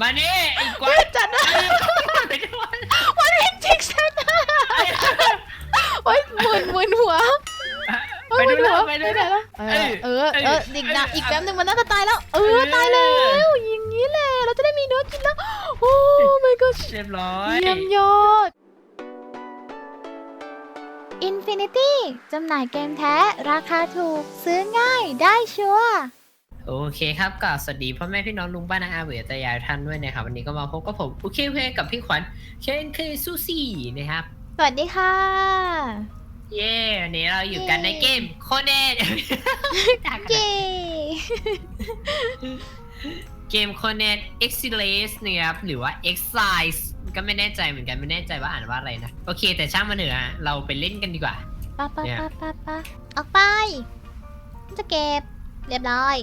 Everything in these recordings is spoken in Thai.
มานี่ไอ้กวาจัดนะไปด้วยวันนี้จิกฉันนะโอ๊ยหมุนหมุนหัวไปหมุดูนแล้หัววไปดูไม่แล้ได้วแล้วเออเออเอออีกนะเอออีกแป๊บนึงมันน่าจะตายแล้ว เออตายแล้วอย่างนี้แหละเราจะได้มีเนื้อกินแล้วโอ้ my god เรียบร้อยเยี่ยมยอด Infinity จำหน่ายเกมแท้ ราคาถูก ซื้อง่ายได้ชัวร์ โอเคครับก็สวัสดีพ่อแม่พี่น้องลุงป้านาอาเบียตายายท่านด้วยนะครับวันนี้ก็มาพบกับผมโอเคเพกับพี่ขวัญเชนเคซูซี่นะครับ สวัสดีค่ะ เย้วันนี้เราอยู่กันเย้ในเกมโคเนตเย้เกมโคเนต e x i l a c e นะครับหรือว่า Exile ก็ไม่แน่ใจเหมือนกันไม่แน่ใจว่าอ่านว่าอะไรนะ โอเค แต่ช่างมันเถอะฮะเราไปเล่นกันดีกว่าปะปะเนี่ยปะปะปะออกไปจะเก็บเรียบร้อย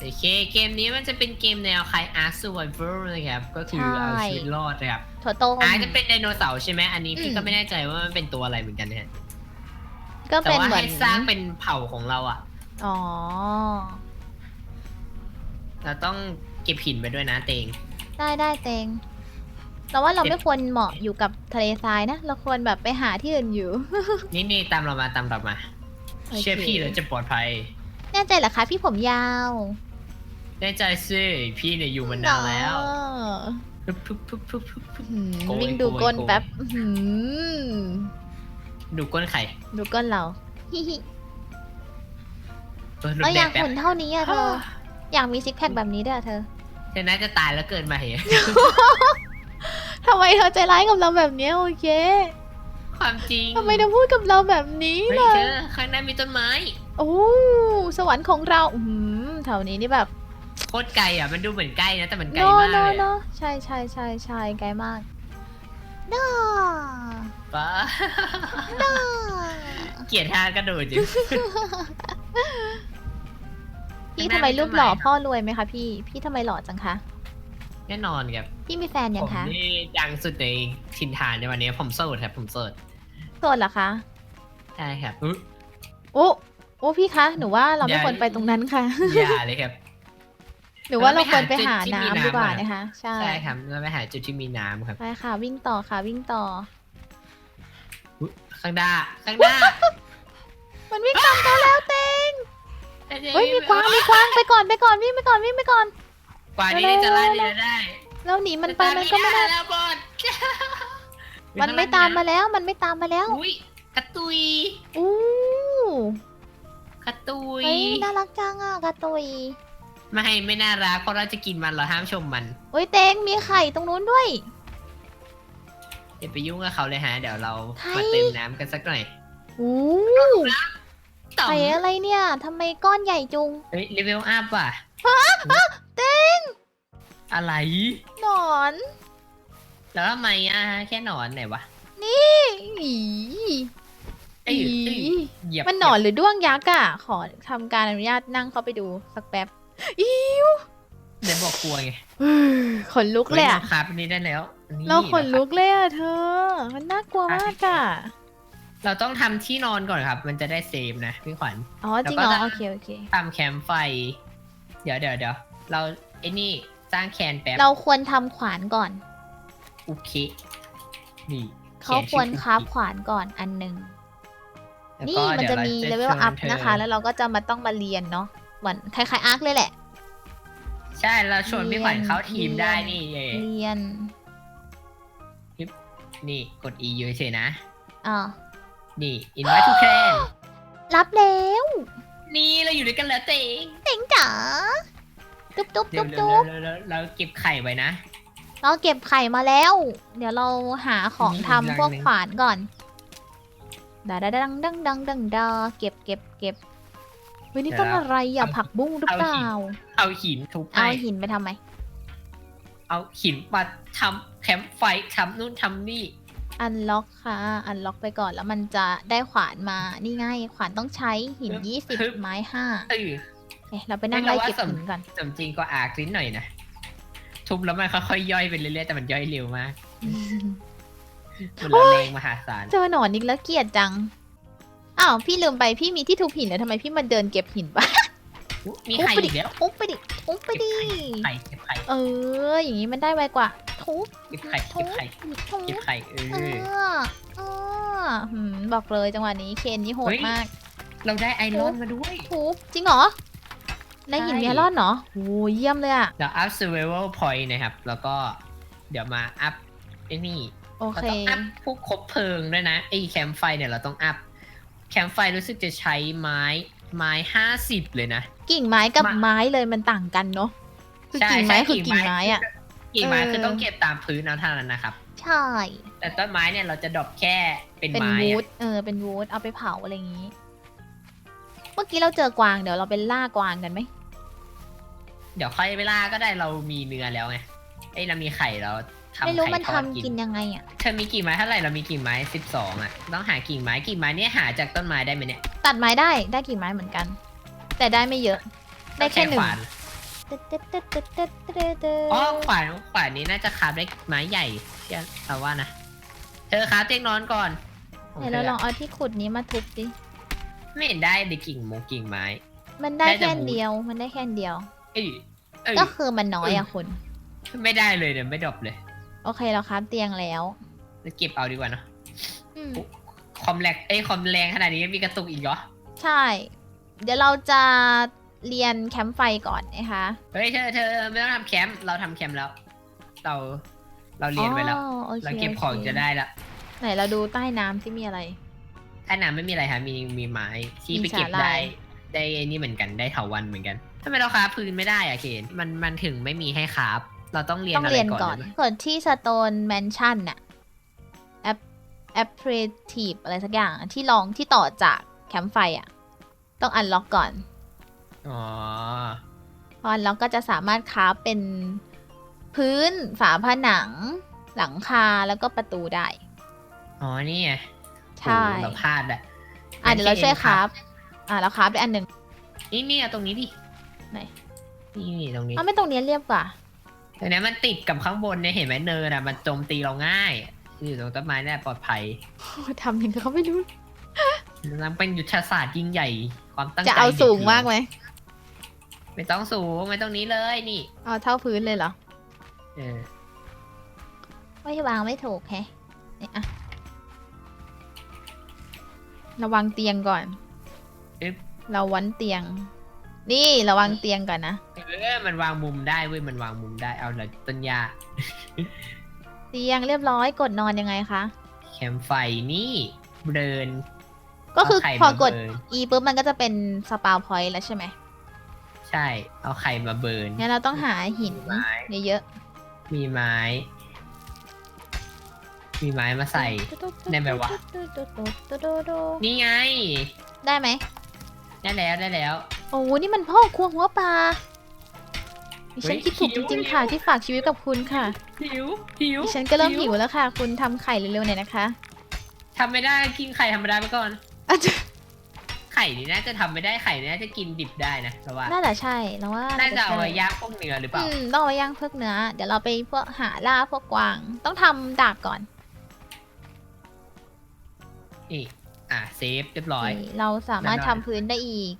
โอเคเกมนี้มันจะเป็นเกมแนวคล้าย Ark Survivor นะครับ ก็คือใช่เอาชีวิตรอดนะครับถั่วต้ม อาร์คจะเป็นไดโนเสาร์ใช่ไหมอันนี้พี่อืม ก็ไม่แน่ใจว่ามันเป็นตัวอะไรเหมือนกันนะฮะก็แต่เป็นว่าเหมือให้นสร้างเป็นเผ่าของเราอะอ๋อ เราต้องเก็บหินไปด้วยนะเตง ได้ได้เตงเราว่าเราเก็บ ไม่ควรเหมาะอยู่กับทะเลทรายนะ เราควรแบบไปหาที่อื่นอยู่ นี่นี่ตามเรามาตามเรามา โอเค เชื่อพี่แล้วจะปลอดภัย แน่ใจเหรอคะพี่ผมยาว แน่ใจสิพี่เนี่ยอยู่มานานแล้วอ๋อปุ๊บปุ๊บปุ๊บปุ๊บปุ๊บปุ๊บหืมโกยวิ่งดูโกยก้นโกยแป๊บอื้อหือดูก้นไข่ดูก้นเราฮิฮิเออดูเราอแดยากดแป๊บหุ่นเท่านี้อะเธอ อยากมีซิกแพคแบบนี้ด้วยอะเธอเธอน่าจะตายแล้วเกินมาเหรอ ทำไมเธอใจร้ายกับเราแบบเนี้ยโอเคความจริงทำไมเธอพูดกับเราแบบนี้เฮ้ยล่ะเธอข้างหน้ามีต้นไม้ โอ้สวรรค์ของเราอืมแถวนี้นี่แบบ โคตรไกลอะ มันดูเหมือนใกล้นะ แต่มันไกลโนมากโนเลยโนอะใช่ใช่ใช่ใช่ไกลมากน้าป้าน้าเกลียดท่ากระโดดจริงพี่ทำไมรูปหล่อพ่อรวยไหมคะพี่ พี่ทำไมหล่อจังคะ แน่นอนครับ พี่มีแฟนยัผงมคะนี่ดังสุดในถิ่นฐานในวันนี้ ผมโสดครับ ผมโสดโสดเหรอคะใช่ครับอุ๊ย โอ้โอ้พี่คะ หนูว่าเราไม่อย่าควรไปตรงนั้นค่ะ อย่าเลยครับ หนูว่าเราควรไปหาเราไปหาจุดที่มีน้ำดีกว่าน้ำอะนะคะ ใช่ใช่ครับเราไปหาจุดที่มีน้ำครับไปค่ะ วิ่งต่อค่ะ วิ่งต่ออุ๊ยข้างหน้าข้างหน้า มันวิ่งตามเราแล้วเต้งเฮ้ยมีกวางมีกวางไปก่อนไปก่อนวิ่งไปก่อนวิ่งไปก่อนกว่านี้จะไล่เรือได้แล้วหนีมันไปมันก็ไม่ได้แล้วบอดมันไม่ตามมาแล้ว มันไม่ตามมาแล้วอุ้ยกระตุยอู้กระตุยเฮ้ยน่ารักจังอะกระตุย ไม่ไม่น่ารักเพราะเราจะกินมันเราห้ามชมมันเฮ้ยเต้งมีไข่ตรงนู้นด้วย อย่าไปยุ่งกับเขาเลยฮะเดี๋ยวเราใครมาเติมน้ำกันสักหน่อยอู้ต่อมไข่อะไรเนี่ยทำไมก้อนใหญ่จุงเฮ้ยเลเวลอัพว่ะเต้งอะไร หนอนแล้วทำไมอะแค่หนอนไหนวะอีอีเอ้ยเอ้ยเหยียบมันหนอนหรือด้วงยักษ์อะ ขอทำการอนุญาตนั่งเข้าไปดูสักแป๊บ อีเดี๋ยวบอกกลัวไงขนลุกเลยอะฮ้ครับอันนี้ได้แล้วนี่เราขนลุะคกเลยอะเธอ มันน่ากลัวมากอะรับเราต้องทำที่นอนก่อนครับ มันจะได้เซฟนะพี่ขวัญ อ๋อจริงเหรอแล้วก็โอเคโอเคทำแคมป์ไฟ เดี๋ยวเดี๋ยวเดี๋ยวเราไอ้นี่สร้างแคนแป๊บ เราควรทำขวานก่อน โอเค นี่เขาควรคราฟขวานก่อนอันหนึ่งแล้วนี่ก็มันดี๋จะยวรามีชเลเวลชิญอัพธอนะคะ แล้วเราก็จะมาต้องมาเรียนเนาะ เหมือนคล้ายๆอาร์คเลยแหละ ใช่เราชวนพี่ขวัญเข้าทีมเรียนได้นี่เอเรียนนี่กด E เฉยๆนะอ่านี่ invite to clan รับแล้ว นี่เราอยู่ด้วยกันแล้วเตงเต็งจ๋าตุ๊บตุ๊บเดี๋ยตุ๊วบเดี๋ยวตุ๊บเดี๋ยวเราเก็บไข่ไว้นะ เราเก็บไข่มาแล้ว เดี๋ยวเราหาของมีอีกทำอย่างพวกหนึ่งขวานก่อนดาดาดังดังดังดังดาเก็บเก็บเก็บ เฮ้ยนี่ต้นอะไรอะผักบุ้งหรือเปล่า เอาหินทุบเอาให้หินไปทำไม เอาหินมาทำแคมป์ไฟทำนู่นทำนี่ อันล็อกค่ะ อันล็อกไปก่อนแล้วมันจะได้ขวานมา นี่ไงขวานต้องใช้หินฮึบยี่สิบฮึบ ไม้ห้าเออ เอ๊ะเราไปนั่งไม่ไล่เราว่าเก็บสมหินก่อน สมจริงก็อาร์คนิดหน่อยนะ ทุบแล้วมันค่อยๆย่อยไปเรื่อยๆแต่มันย่อยเร็วมากมันละแรงมหาศาลเจอหนอนอีกแล้วเกลียดจัง อ้าวพี่ลืมไปพี่มีที่ทุบหินแล้วทำไมพี่มาเดินเก็บหินปะอุ๊ยมีทุบไข่ไปดิอีกแล้วทุบไปดิทุบไปดิไข่เก็บไข่เออ อย่างนี้มันได้ไวกว่าทุบเก็บไข่เก็บไข่ทุบเก็บไข่เอเอออเออหืมบอกเลยจังหวะนี้เคนนี่โหเฮ้ดยมาก เราได้ไอรอนมาด้วยทุบจริงเหรอได้หินใช่เมลอนเหรอโหเยี่ยมเลยอะเดี๋ยวอัพ survival point นะครับ แล้วก็เดี๋ยวมาอัพไอ้นี่โอเราเคต้องอัพพวกคบเพลิงด้วยนะไอ้แคมป์ไฟเนี่ยเราต้องอัพ แคมป์ไฟรู้สึกจะใช้ไม้ไม้ห้าสิบเลยนะ กิ่งไม้กับมาไม้เลยมันต่างกันเนาะคือใช่กิ่งไม้ใช่คือกิ่กิ่งงไม้ไม้อะกิ่งไม้เออคือต้องเก็บตามพื้นเอาเท่านั้นนะครับ ใช่ แต่ต้นไม้เนี่ยเราจะดรอปแค่เป็นเป็นไม้วูอะดเออเป็นวูดเอาไปเผาอะไรอย่างนี้ เมื่อกี้เราเจอกวางเดี๋ยวเราไปล่ากวางกันไหม เดี๋ยวค่อยเวลาก็ได้เรามีเนื้อแล้วไงไอ้ยเรามีไข่แล้วทำไม่รู้ไข่มันทอทำดกิกินน ยังไงอะเธอมีกิ่งไม้เท่าไหร่เรามีกิ่งไม้สิบสองอะ ต้องหากิ่งไม้กิ่งไม้เนี่ยหาจากต้นไม้ได้ไหมเนี่ยตัดไม้ได้ได้กิ่งไม้เหมือนกัน แต่ได้ไม่เยอะ ได้แค่หนึ่งขวานอ๋อขวานขวานนี้น่าจะคาบได้ไม้ใหญ่เชื่อเราว่านะเธอคาบเตียงนอนก่อนของเดี๋ยวเธเราอลองเอาที่ขุดนี้มาทุบดิ ไม่เห็นได้ในกิ่งมงกิ่งไม้ มันได้ได้แต่แค่วูดเดียว มันได้แค่เดียว เอ้ยเอ้ย ก็คือมันน้อยอะคุณ ไม่ได้เลยเนี่ยไม่ดรอปเลย โอเคเราครับเตียงแล้วเราเก็บเอาดีกว่าเนอะอืมคอมแรงเอ้ยคอมแรงขนาดนี้มีกระตุกอีกเหรอ ใช่ เดี๋ยวเราจะเรียนแคมป์ไฟก่อนนะคะ เฮ้ยเธอเธอไม่ต้องทำแคมป์เราทำแคมป์แล้ว เราเราเรียนไปแล้ว อ๋อโอคเราเก็บของโคจะได้ละไหนเราดูใต้น้ำที่มีอะไร ถ้าน้ำไม่มีอะไรฮะมีมีไม้ที่ไปเก็บมีสาหร่าได้ยได้ไอ้นี่เหมือนกันได้เถาวันเหมือนกันทำไมเราคราฟพื้นไม่ได้อะเคนมันมันถึงไม่มีให้คราฟ เราต้องเรียนต้องอะไรเรียนก่ก่ออนนหรือเปล่าส่วนที่สโตนแมนชั่นน่ะแอปแอปเพรทีฟอะไรสักอย่างอะที่ลองที่ต่อจากแคมป์ไฟอะ ต้องอันล็อกก่อน อ๋อ พออันล็อกก็จะสามารถคราฟเป็นพื้นฝาผนัง หลังคาแล้วก็ประตูได้ อ๋อนี่ไงใช่โอ้เราพลาดอะอะเดี๋ยวเราช่วยคราฟฟอะเราคราฟได้อันหนึ่ง นี่นี่เอาตรงนี้ดิไหนนี่นี่ตรงนี้ เอาไม่ตรงนี้เรียบกว่าแต่เนี้ยมันติดกับข้างบนเนี่ยเห็นไหมเนินอะมันโจมตีเราง่ายอยู่ตรงต้นไม้เนี่ยปลอดภัยทำยังไงเขาไม่รู้มันเป็นยุทธศาสตร์ยิ่งใหญ่ความตั้งใจจะเอาสูงมากไหมไม่ต้องสูงไม่ต้องนี้เลยนี่เอาเท่าพื้นเลยเหรอเออไม่วางไม่ถูกแฮะนี่อะระวังเตียงก่อนอึ๊บเราวันเตียง นี่ระวังเตียงก่อนนะ เออมันวางมุมได้เว้ย มันวางมุมได้ เอาเลยต้นหญ้าเตียงเรียบร้อยกดนอนยังไงคะ แคมไฟนี่เดินก็คือเาไข่พอมากดเบิร์น E ปุ๊บมันก็จะเป็นสปาวพอยต์แล้วใช่ไหมใช่ เอาไข่มาเบิร์น งั้นเราต้องหาหินไม้ เยอะมีไม้ มีไม้มาๆใส่ ได้ไหมวะ นี่ไง ได้ไหม ได้แล้วได้แล้ว โอ้โหนี่มันพ่อครัวหัวปลาดิฉันเฮ้ยคิดถูกหิจวริงหิวๆค่ะที่ฝากชีวิตกับคุณค่ะ หิว หิวดิฉันก็เริ่มหิวแล้วค่ะ คุณทำไข่เร็วๆหน่อยนะคะทำไม่ได้กินไข่ธรรมดาไปก่อนอาจจะไข่นี่น่าจะทำไม่ได้ไข่นี่น่าจะกินดิบได้นะแต่ว่า น่าจะใช่แล้วว่า น่าจะเอาใช่ไว้ย่างพวกเนื้อหรือเปล่าอืมต้องเอาไว้ย่างเพื่อเนื้อ เดี๋ยวเราไปพวกหาล่าพวกกวาง ต้องทำดาบก่อนนี่อะเซฟเรียบร้อยนี่เราสามารถได้ทำพื้นได้อีก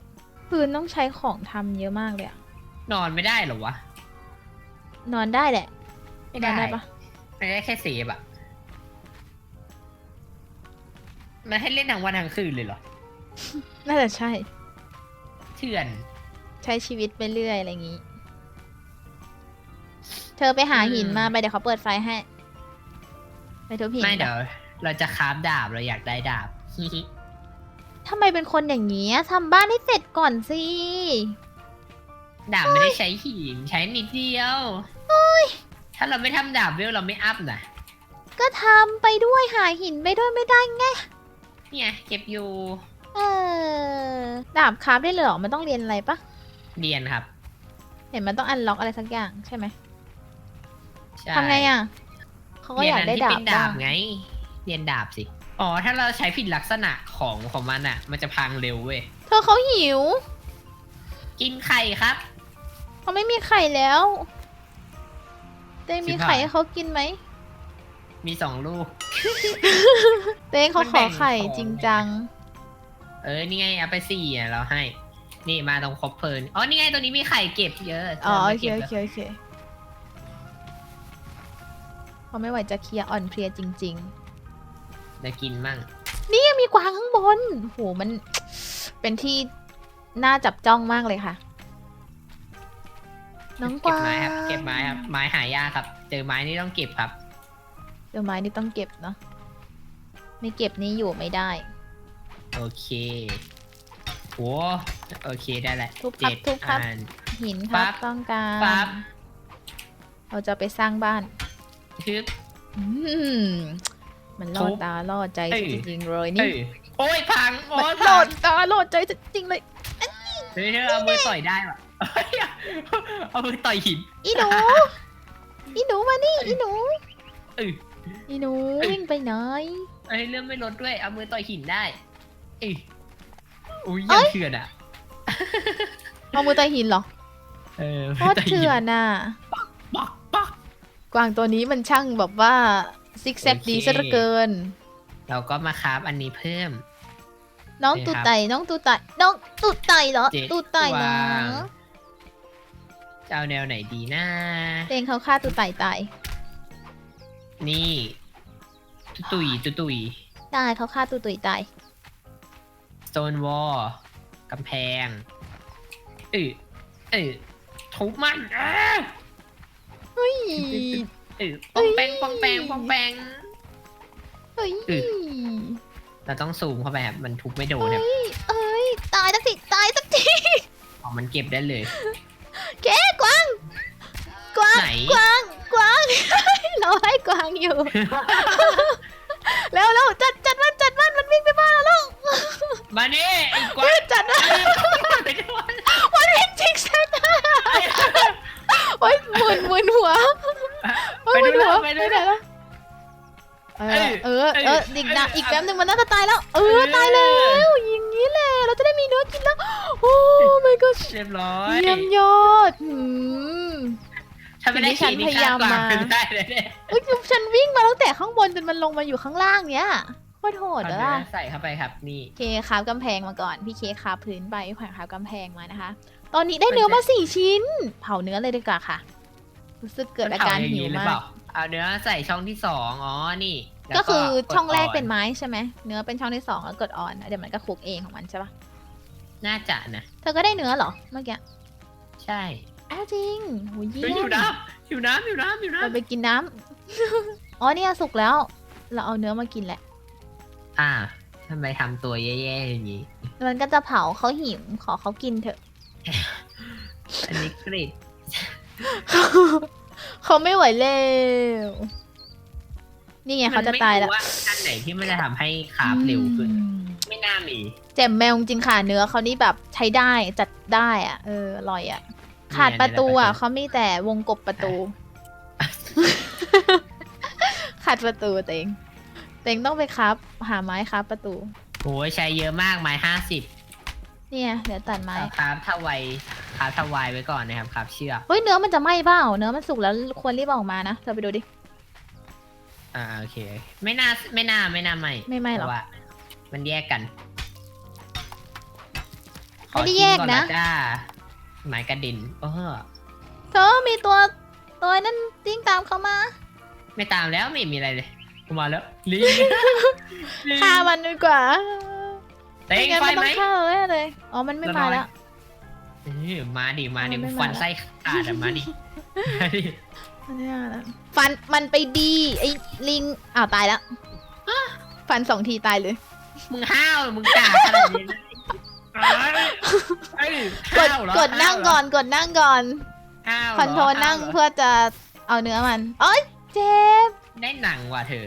พื้นต้องใช้ของทำเยอะมากเลยอะนอนไม่ได้เหรอวะ นอนได้แหละไม่นอได้นได้ปะไม่ได้แค่เซฟอะมันให้เล่นทั้งวันทั้งคืนเลยเหรอ น่าจะใช่ เถื่อน ใช้ชีวิตไปเรื่อยอะไรอย่างงี้ เธอไปหาหินมาไปเดี๋ยวเขาเปิดไฟให้ ไปทุบหินไม่ปะเดี๋ยวเราจะคราฟดาบเราอยากได้ดาบ ฮิฮิ ทำไมเป็นคนอย่างนี้อะทำบ้านให้เสร็จก่อนสิ ดาบไม่ได้ใช้หินใช้นิดเดียวถ้าเราไม่ทำดาบเวลเราไม่อัพนะก็ทำไปด้วยหาหินไปด้วยไม่ได้ไง เนี่ยเก็บอยู่เออ ดาบคราฟได้เลยเหรอ มันต้องเรียนอะไรปะ เรียนครับเห็นมันต้องอันล็อกอะไรสักอย่างใช่ไหมใช่ทำไงอะเขาก็เรีอยยากนอันได้ที่ดาเป็บนดาบบ้างไง เรียนดาบสิ อ๋อ ถ้าเราใช้ผิดลักษณะของของมันอะ มันจะพังเร็วเว้ย เธอเขาหิว กินไข่ครับ เขาไม่มีไข่แล้วเตงมีชิบหายไข่ให้เขากินไหมมีสองลูก เตงเขามันขแบ่องไข่ของจริงจัง เออ นี่ไงเอาไปสี่อะเราให้ นี่มาตรงคบเพลิน อ๋อ นี่ไงตรงนี้มีไข่เก็บเยอะอ๋อโอไม่เคก็บโอแล้วเคโอเคเพราะไม่ไหวจะเคลียร์อ่อนเพลียจริง จะกินมั่งๆนี่ยังมีกวางข้างบนโหมันเป็นที่น่าจับจ้องมากเลยค่ะ น้องกเก็บวางไม้ครับ เก็บไม้ครับ ไม้หายากครับ เจอไม้นี่ต้องเก็บครับ เดี๋ยวไม้นี่ต้องเก็บเนาะไม่เก็บนี่อยู่ไม่ได้ โอเคโหโอเคได้แหละทุบครับเจ็ดทุบครับ อัน หินครับปั๊บต้องการปั๊บเราจะไปสร้างบ้านทึบอืม มันล่อทุบตาล่อใจเอ้ยจริงๆเลยเอ้นี่ยโอ้ยพังโอ้มันยล่อพังตาล่อใจจริงๆเลย เฮ้ยเธอเอามือต่อยได้ปะเฮ้ยเอามือต่อยหิน อีหนู อีหนูมานี่ อีหนูเอออีหนูเอ้ย วิ่งไปไหน เอ้ยเรื่องไม่ลดด้วย เอามือต่อยหินได้เอ้ยอุ้ยเอ้ยังย เถื่อนอะเอามือตายหินเหรอเออโคตรเถื่อนน่ะปักปักกวางตัวนี้มันช่างแบบว่า ซิกแซกโอเค ดีซะเหลือเกิน เราก็มาคราฟอันนี้เพิ่ม น้องนี่ตูครับไตน้องตูไตน้องตูไตเหรอ เจ็ดตูไตเนาะวางจะเอาแนวไหนดีนะ เตงเขาฆ่าตูไตตาย นี่ตุตุยตุตุยได้เขาฆ่าตูตุยตาย stone wall กำแพงเออเออทุบมันเออเฮ้ย เออปองแปงปองแปงปองแปง เฮ้ยอึเราต้องซูมเข้าไปครับมันทุบไม่โดนครับเอ้ยตายสักทีตายสักทีอ๋อมันเก็บได้เลย แกกวางกวางไหน กวางกวาง เราให้กวางอยู่แล้วแล้วจัดจัดมันจัดมันมันวิ่งไปบ้านเราแล้ว มานี่ไอ้กวาเฮ้ยง เออเอออีกนะอีกแป๊บนึงมันน่าจะตายแล้ว เออตายแล้วอย่างนี้แหละเราจะได้มีเนื้อกินแล้ว โอ้ my god เรียบร้อยเยี่ยมยอดหืมถ้าไม่ได้สิ่งที่ฉันพยายามมาขี่นี่ฆ่กวงไม่ได้เลยเนี่ยเอ้ยฉันวิ่งมาตั้งแต่ข้างบนจนมันลงมาอยู่ข้างล่างเนี้ยโคตรโหดเอาเลยเนื้อล่ะใส่เข้าไปครับนี่เคคาบกำแพงมาก่อนพี่เคคาบพื้นไปขวานคาบกำแพงมานะคะ ตอนนี้ได้เนื้อมาสี่ชิ้น เผาเนื้อเลยดีกว่าค่ะ รู้สึกเกิดอาการมันเผหิวย่งนี้รือมาเปกล่เอาเนื้อใส่ช่องที่สองอ๋อนี่แล้ว ก็คือช่องแรกดเป็นไม้ใช่ไหมเนื้อเป็นช่องที่สองแล้วกดออนเดี๋ยวมันก็คลุกเองของมันใช่ปะน่าจะนะเธอก็ได้เนื้อเหรอเมื่อกี้ใช่อ้าวจริงโหเยี่เฮ้ยหิยวมน้ำหิวน้ำหิวน้ำหิวเราน้ำไปกินน้ำอ๋อเนี่ยสุกแล้ว เราเอาเนื้อมากินแหละ อ่าทำไมทำตัวแย่ๆอย่างนี้ มันก็จะเผาเขาหิวขอเขากินเถอะ อันนี้กริดเขาไม่ไหวแล้ว นี่ไงเขาจะตายแล้วมันไม่รู้ว่าอันไหนที่มันจะทำให้คาบเร็วขึ้น อืมไม่น่ามีแจ่มแมวจริงค่ะเนื้อเขานี่แบบใช้ได้จัดได้อะเอออร่อยอะ ขาดประตูอะเขามีแต่วงกบประตู ขาดประตูเต็งเต็งต้องไปครับ หาไม้ครับประตู โอ้ยใช้เยอะมากไม้ห้าสิบเนี่ยเดี๋ยวตัดไม้คาบทวายคาบทวายไว้ก่อนนะครับคาบเชือกเฮ้ยเนื้อมันจะไหม้เปล่าเนื้อมันสุกแล้วควรรีบเอาออกมานะเธอไปดูดิ อ่าโอเค ไม่น่าไม่น่าไม่น่าไม่ไม่ไหม้หรอเพาะว่ามันแยกกันไม่ได้แยกนะขอทิ้งอลจ้าไม้กระเด็นเออเธอมีตัวตัวนั้นติ้งตามเขามาไม่ตามแล้วไม่มีอะไรเลยกูมาแล้วลิงลิงฆ่ามันดีกว่าเต็งไม่งั้นไฟมันไหต้มองฆ่าเราแน่เลยอ๋อมันไม่มาแล้ว เออมาดิมาดิมันไม่มาฟันไส้ขาดอะมาดิมาดิมัน ไม่มาแล้วฟันมันไปดีไอ้ลิงอ้าวตายแล้วฟันสองทีตายเลย มึงห้าวมึงกาขนาดนี้นะเอ้ยกดห้าวเหรอกดนั่งก่อนกดนั่งก่อนห้าวเหคอนโทรลนั่งห้าวเหรอเพื่อจะเอาเนื้อมันเอ้ยเจ็บได้หนังว่ะเธอ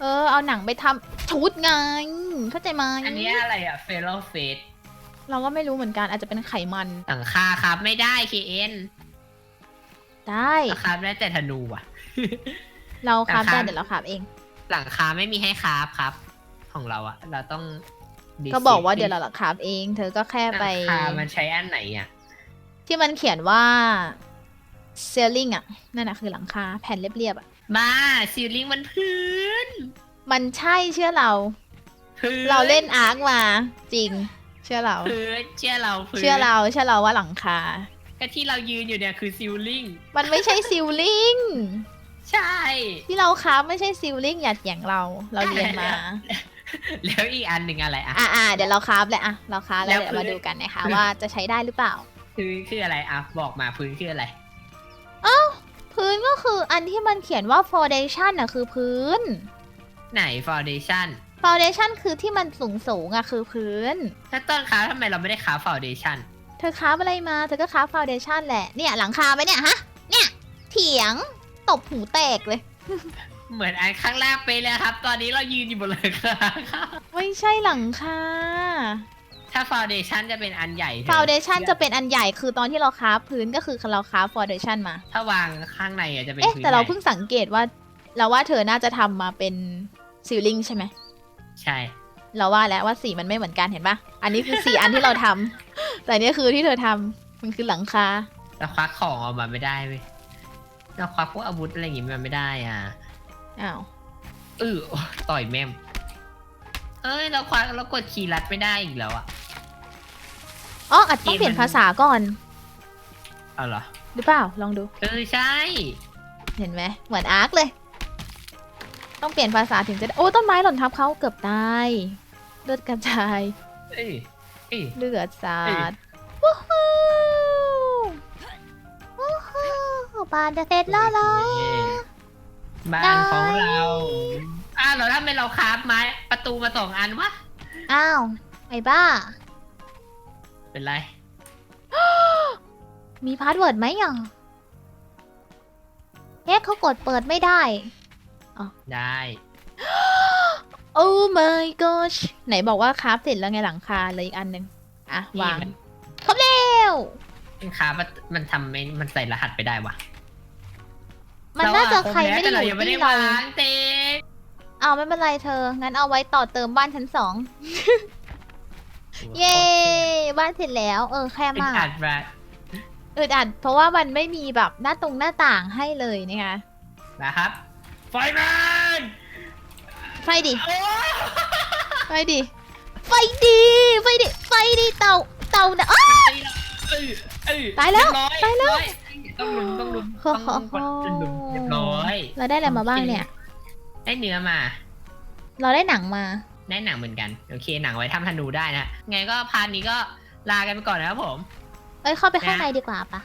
เออเอาหนังไปทำชุดไงเข้าใจไหมอันนี้อะไรอะเฟลเฟสเราก็ไม่รู้เหมือนกันอาจจะเป็นไขมันหลังคาครับไม่ได้ KN ได้หลังคาได้แต่ธนูว่ะ เราคราบแต่คได้ราฟเดี๋ยวเราคราบเอง หลังคาไม่มีให้คราฟครับ ของเราอะเราต้อง ก็บอกว่าเดี๋ยวเราคราบเอง เธอก็แค่หไปลังคามันใช้อันไหนอะที่มันเขียนว่า ceiling อะ นั่นน่ะคือหลังคาแผ่นเรียบๆอะ บ้าซีลิงมันพื้น มันใช่เชื่อเรา พื้นเราเล่นอาร์คมาจริงชื่อเรา พื้นเชื่อเราพื้นเชื่อเราเชื่อเราว่าหลังคา ก็ที่เรายืนอยู่เนี่ยคือซิลลิงมันไม่ใช่ซิลลิงใช่ ที่เราค้าไม่ใช่ซิลลิงอย่าเถียงเราเราเรียนมา แล้วอีกอันหนึ่งอะไรอะ อ่าอ่าเดี๋ยวเราค้าเลยอะเราค้าแล้วแล้วเดี๋ยวมาพื้นดูกันนะคะว่าจะใช้ได้หรือเปล่า พื้นคืออะไรอะบอกมาพื้นคืออะไรพื้นก็คืออันที่มันเขียนว่า foundation อะคือพื้น ไหนฟาวเดชั่น foundation คือที่มันสูงสูงๆอะคือพื้นถ้าต้นค้าทำไมเราไม่ได้ค้าฟาว เดชั่นเธอค้าอะไรมา เธอก็ค้า foundation แหละ เนี่ยหลังคาไหมเนี่ยฮะ เนี่ย เถียงตบหูแตกเลย เหมือนอันข้างล่างไปเลยครับ ตอนนี้เรายืนอยู่บนหลังคาไม่ใช่หลังคา ถ้าฟาวเดชั่นจะเป็นอันใหญ่ธอ foundation จะเป็นอันใหญ่คือตอนที่เราค้าพื้นก็คือเราค้า foundation มา ถ้าวางข้างในอะจะเป็นเอ๊ะพื้นแต่เราใหญ่เพิ่งสังเกตว่า เราว่าเธอน่าจะทำมาเป็นซีลิงใช่ไหม ใช่ เราว่าแล้วว่าสีมันไม่เหมือนกันเห็นปะอันนี้คือสีอันที่เราทำ แต่อันนี่คือที่เธอทำมันคือหลังคา เราควักของออกมาไม่ได้เว้ยเราควักพวกอาวุธอะไรอย่างงี้มันไม่ได้อะอ้าว เออโอ๊ยต่อยแม่มเอ้ยเราควักเรากดคีย์ลัดไม่ได้อีกแล้วอะ อ๋ออาจต้องเปลี่ยนภาษาก่อน เอาเหรอ หรือเปล่า ลองดู เออใช่ เห็นไหม เหมือนอาร์คเลย ต้องเปลี่ยนภาษาถึงจะได้ โอ้ ต้นไม้หล่นทับเขาเกือบตาย เลือดกระจาย เอ้ย เอ้ย เลือดสาเอ้ดยวู้ฮู้วู้ฮู้บานจะเสร็จแล้วเหรอ บ้านของเราอ้าวเราทำไมเราคราฟไม้ประตูมาสองอันวะ อ้าวไอ้บ้า เป็นไร มีพาสเวิร์ดไหมอะเอ๊ะเขากดเปิดไม่ได้ ได้ โอ้ my gosh ไหนบอกว่าคราฟเสร็จแล้วไงหลังคาเลยอีกอันหนึ่งอะนี่วางมันครบแล้วมันคราฟมันมันทำไม่มันใส่รหัสไปได้วะมันน่าจะใครไม่ได้แต่อเรายู่ยังไม่ได้ที่เราวางเต็มเอาไม่เป็นไรเธอ งั้นเอาไว้ต่อเติมบ้านชั้นสอง เย้ บ้านเสร็จแล้ว เออ แค่เป็นมาก อัดแบบอึดอัด เพราะว่ามันไม่มีแบบหน้าตรงหน้าต่างให้เลยนะคะนะครับ ไฟมัน ไฟดิโอ้ยไฟดิไฟดีไฟดิไฟดิเต่า เต่านะอ้า เอ้ยเอ้ยตายแล้วเรีบร้อตายแล้วเรีบร้อต้องลุมต้องลุมโอ้ต้องโหกดลุมเรียบร้อยเราได้อะไรมาบ้างเนี่ย ได้เนื้อมา เราได้หนังมา ได้หนังเหมือนกัน โอเคหนังไว้ทำธนูได้นะ ไงก็พาร์ทนี้ก็ลากันไปก่อนนะครับผม เอ้ยเข้าไปข้างนะในดีกว่าปะ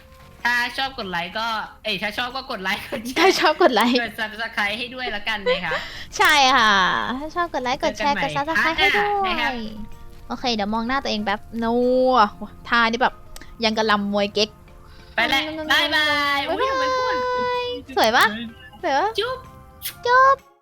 ถ้าชอบกดไลค์ก็ เอ้ยถ้าชอบก็กดไลค์กดแชถ้าร์ชอบกดไลค์กด subscribe ให้ด้วยแล้วกันนะครับใช่ค่ะ ถ้าชอบกดไลค์กดแชร์กดซับสไครต์ให้ด้วเจอกันใหม่นะครับยโอเค เดี๋ยวมองหน้าตัวเองแป๊บนัวท่านี่แบบยังกระลำมวยเก๊ก ไปแล้วบายบาย อุ้ยทำไมพูดสวยปะ สวยปะจุ๊บจุ๊บ